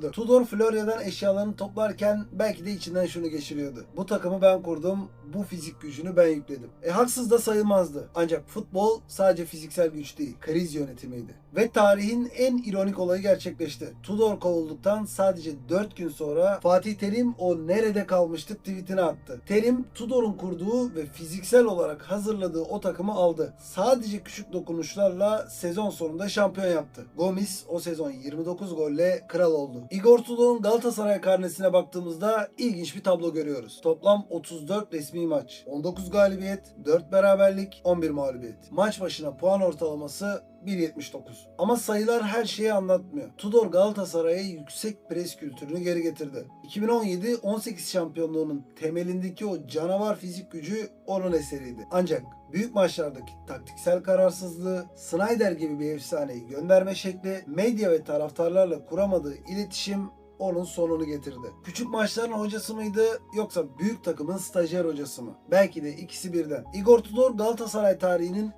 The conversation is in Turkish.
Tudor Florya'dan eşyalarını toplarken belki de içinden şunu geçiriyordu. Bu takımı ben kurdum, bu fizik gücünü ben yükledim. E haksız da sayılmazdı. Ancak futbol sadece fiziksel güç değil, kriz yönetimiydi. Ve tarihin en ironik olayı gerçekleşti. Tudor kovulduktan sadece 4 gün sonra Fatih Terim o nerede kalmıştık tweetini attı. Terim Tudor'un kurduğu ve fiziksel olarak hazırladığı o takımı aldı. Sadece küçük dokunuşlarla sezon sonunda şampiyon yaptı. Gomis o sezon 29 golle kral oldu. Igor Tudor'un Galatasaray karnesine baktığımızda ilginç bir tablo görüyoruz. Toplam 34 resmi maç, 19 galibiyet, 4 beraberlik, 11 mağlubiyet. Maç başına puan ortalaması 1.79. Ama sayılar her şeyi anlatmıyor. Tudor Galatasaray'a yüksek pres kültürünü geri getirdi. 2017-18 şampiyonluğunun temelindeki o canavar fizik gücü onun eseriydi. Ancak büyük maçlardaki taktiksel kararsızlığı, Snyder gibi bir efsaneyi gönderme şekli, medya ve taraftarlarla kuramadığı iletişim onun sonunu getirdi. Küçük maçların hocası mıydı yoksa büyük takımın stajyer hocası mı? Belki de ikisi birden. Igor Tudor Galatasaray tarihinin